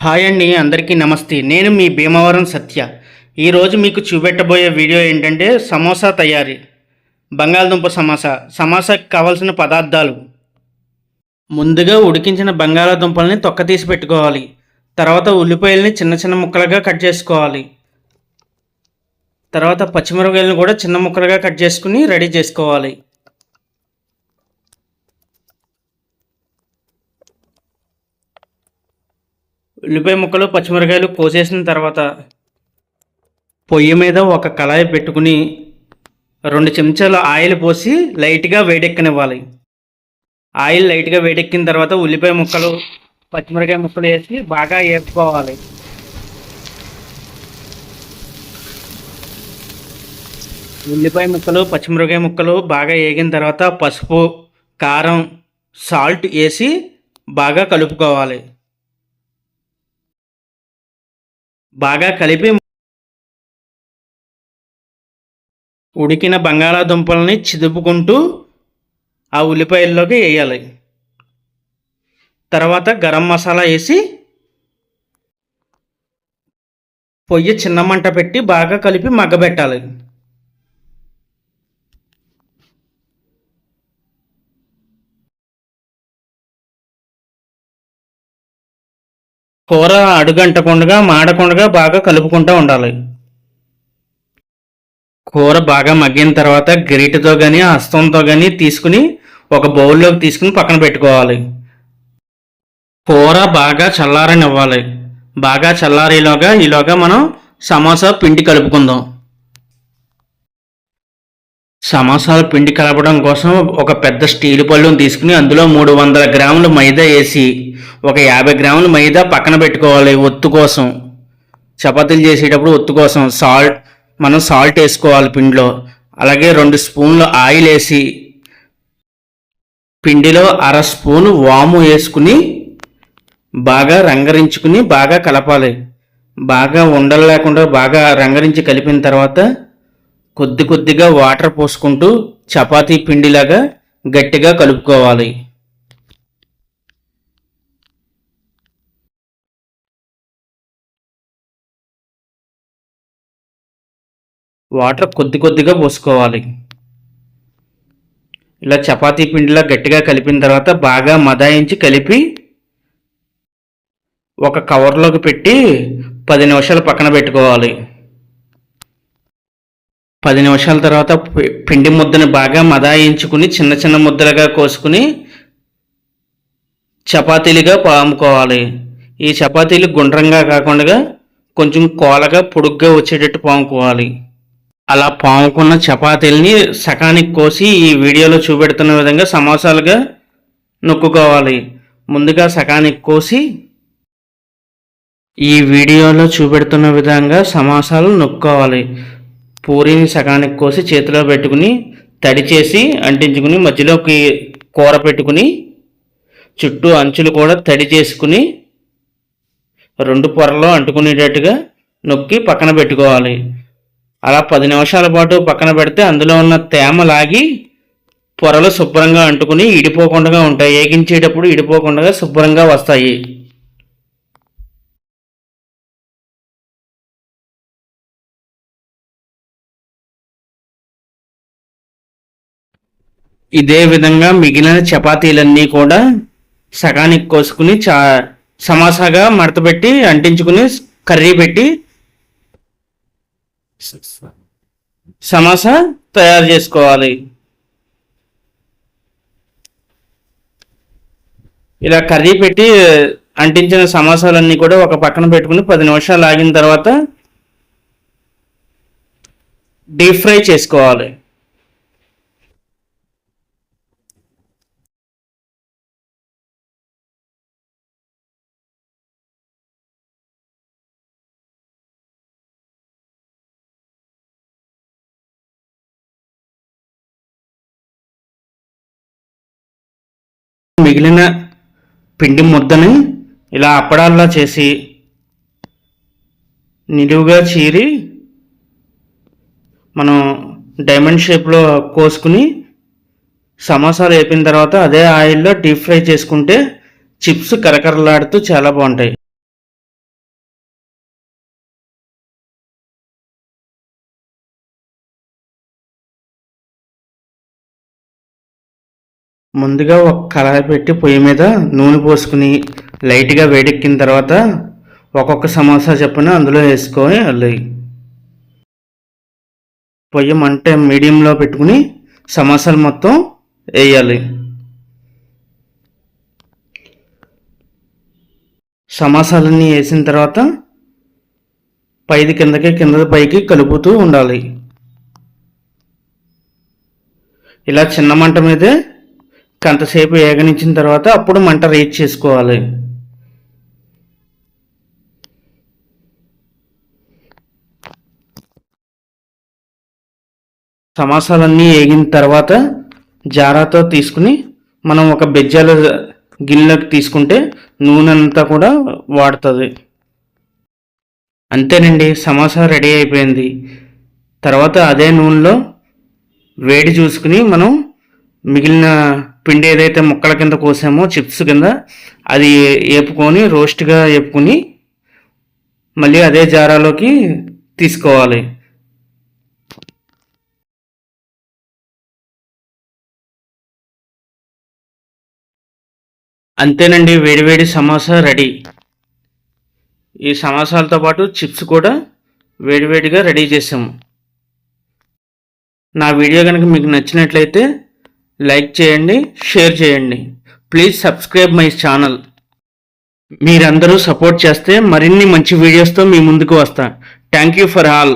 Hi అండి అందరికీ నమస్తే. నేను మీ భీమవరం సత్య. ఈరోజు మీకు చూపెట్టబోయే వీడియో ఏంటంటే సమోసా తయారీ. బంగాళదుంప సమోసా. సమోసాకి కావాల్సిన పదార్థాలు. ముందుగా ఉడికించిన బంగాళాదుంపల్ని తొక్క తీసి పెట్టుకోవాలి. తర్వాత ఉల్లిపాయల్ని చిన్న చిన్న ముక్కలుగా కట్ చేసుకోవాలి. తర్వాత పచ్చిమిరపకాయలను కూడా చిన్న ముక్కలుగా కట్ చేసుకుని రెడీ చేసుకోవాలి. ఉల్లిపాయ ముక్కలు పచ్చిమిరకాయలు కోసేసిన తర్వాత పొయ్యి మీద ఒక కళాయి పెట్టుకుని రెండు చెంచాల ఆయిల్ పోసి లైట్గా వేడెక్కనివ్వాలి. ఆయిల్ లైట్గా వేడెక్కిన తర్వాత ఉల్లిపాయ ముక్కలు పచ్చిమిరకాయ ముక్కలు వేసి బాగా వేసుకోవాలి ఉల్లిపాయ ముక్కలు పచ్చిమిరకాయ ముక్కలు బాగా వేగిన తర్వాత పసుపు కారం సాల్ట్ వేసి బాగా కలుపుకోవాలి. బాగా కలిపి ఉడికిన బంగాళాదుంపల్ని చిదుపుకుంటూ ఆ ఉల్లిపాయల్లోకి వేయాలి. తర్వాత గరం మసాలా వేసి పొయ్యి చిన్న మంట పెట్టి బాగా కలిపి మగ్గబెట్టాలి. కూర అడుగంటకుండా మాడకుండా బాగా కలుపుకుంటూ ఉండాలి. కూర బాగా మగ్గిన తర్వాత గరిటతో కానీ హస్తంతో కానీ తీసుకుని ఒక బౌల్లోకి తీసుకుని పక్కన పెట్టుకోవాలి. కూర బాగా చల్లారనివ్వాలి. బాగా చల్లారేలోగా ఈలోగా మనం సమోసా పిండి కలుపుకుందాం. సమోసాలు పిండి కలపడం కోసం ఒక పెద్ద స్టీలు పళ్ళును తీసుకుని అందులో మూడు వందల గ్రాములు మైదా వేసి ఒక యాభై గ్రాములు మైదా పక్కన పెట్టుకోవాలి ఒత్తు కోసం. చపాతీలు చేసేటప్పుడు ఒత్తు కోసం సాల్ట్ మనం సాల్ట్ వేసుకోవాలి పిండిలో. అలాగే రెండు స్పూన్లు ఆయిల్ వేసి పిండిలో అర స్పూను వాము వేసుకుని బాగా రంగరించుకుని బాగా కలపాలి. బాగా ఉండలు లేకుండా బాగా రంగరించి కలిపిన తర్వాత కొద్ది కొద్దిగా వాటర్ పోసుకుంటూ చపాతీ పిండిలాగా గట్టిగా కలుపుకోవాలి. వాటర్ కొద్ది కొద్దిగా పోసుకోవాలి. ఇలా చపాతీ పిండిలా గట్టిగా కలిపిన తర్వాత బాగా మదాయించి కలిపి ఒక కవర్లోకి పెట్టి పది నిమిషాలు పక్కన పెట్టుకోవాలి. పది నిమిషాల తర్వాత పిండి ముద్దని బాగా మదాయించుకుని చిన్న చిన్న ముద్దలుగా కోసుకుని చపాతీలుగా పాముకోవాలి. ఈ చపాతీలు గుండ్రంగా కాకుండా కొంచెం కోలగా పొడుగ్గా వచ్చేటట్టు పాముకోవాలి. అలా పాముకున్న చపాతీలని సకానికి కోసి ఈ వీడియోలో చూపెడుతున్న విధంగా సమోసాలుగా నొక్కుకోవాలి. ముందుగా సకానికి కోసి ఈ వీడియోలో చూపెడుతున్న విధంగా సమాసాలు నొక్కోవాలి. పూరీని సగానికి కోసి చేతిలో పెట్టుకుని తడి చేసి అంటించుకుని మధ్యలోకి కూర పెట్టుకుని చుట్టూ అంచులు కూడా తడి చేసుకుని రెండు పొరలో అంటుకునేటట్టుగా నొక్కి పక్కన పెట్టుకోవాలి. అలా పది నిమిషాల పాటు పక్కన పెడితే అందులో ఉన్న తేమ లాగి పొరలు శుభ్రంగా అంటుకుని ఇడిపోకుండా ఉంటాయి. ఏగించేటప్పుడు ఇడిపోకుండా శుభ్రంగా వస్తాయి. ఇదే విధంగా మిగిలిన చపాతీలన్నీ కూడా సగానికి కోసుకుని చా సమాసాగా మడతపెట్టి అంటించుకుని కర్రీ పెట్టి సమోసా తయారు చేసుకోవాలి. ఇలా కర్రీ పెట్టి అంటించిన సమోసాలన్నీ కూడా ఒక పక్కన పెట్టుకుని పది నిమిషాలు ఆగిన తర్వాత డీప్ ఫ్రై చేసుకోవాలి. మిగిలిన పిండి ముద్దని ఇలా అప్పడాల్లా చేసి నిలువుగా చీరి మనం డైమండ్ షేప్లో కోసుకుని సమోసాలు వేపిన తర్వాత అదే ఆయిల్లో డీప్ ఫ్రై చేసుకుంటే చిప్స్ కరకరలాడుతూ చాలా బాగుంటాయి. ముందుగా ఒక కళాయి పెట్టి పొయ్యి మీద నూనె పోసుకుని లైట్గా వేడెక్కిన తర్వాత ఒక్కొక్క సమోసా చొప్పున అందులో వేసుకొని వేసుకోవాలి పొయ్యి మంట మీడియంలో పెట్టుకుని సమోసాలు మొత్తం వేయాలి. సమాసాలన్నీ వేసిన తర్వాత పైది కిందకి కింద పైకి కలుపుతూ ఉండాలి. ఇలా చిన్న మంట మీదే కొంతసేపు ఏగనించిన తర్వాత అప్పుడు మంట రీచ్ చేసుకోవాలి. సమాసాలన్నీ ఏగిన తర్వాత జారాతో తీసుకుని మనం ఒక బెజ్జాల గిన్నెలోకి తీసుకుంటే నూనె అంతా కూడా వాడుతుంది. అంతేనండి సమోసా రెడీ అయిపోయింది. తర్వాత అదే నూనెలో వేడి చూసుకుని మనం మిగిలిన పిండి ఏదైతే ముక్కల కింద కోసామో చిప్స్ కింద అది వేపుకొని రోస్ట్గా వేపుకొని మళ్ళీ అదే జారాలోకి తీసుకోవాలి. అంతేనండి వేడివేడి సమోసా రెడీ. ఈ సమోసాలతో పాటు చిప్స్ కూడా వేడివేడిగా రెడీ చేసాము. నా వీడియో కనుక మీకు నచ్చినట్లయితే లైక్ చేయండి షేర్ చేయండి. ప్లీజ్ సబ్స్క్రైబ్ మై ఛానల్ మీరందరూ సపోర్ట్ చేస్తే మరిన్ని మంచి వీడియోస్తో మీ ముందుకు వస్తా. Thank you for all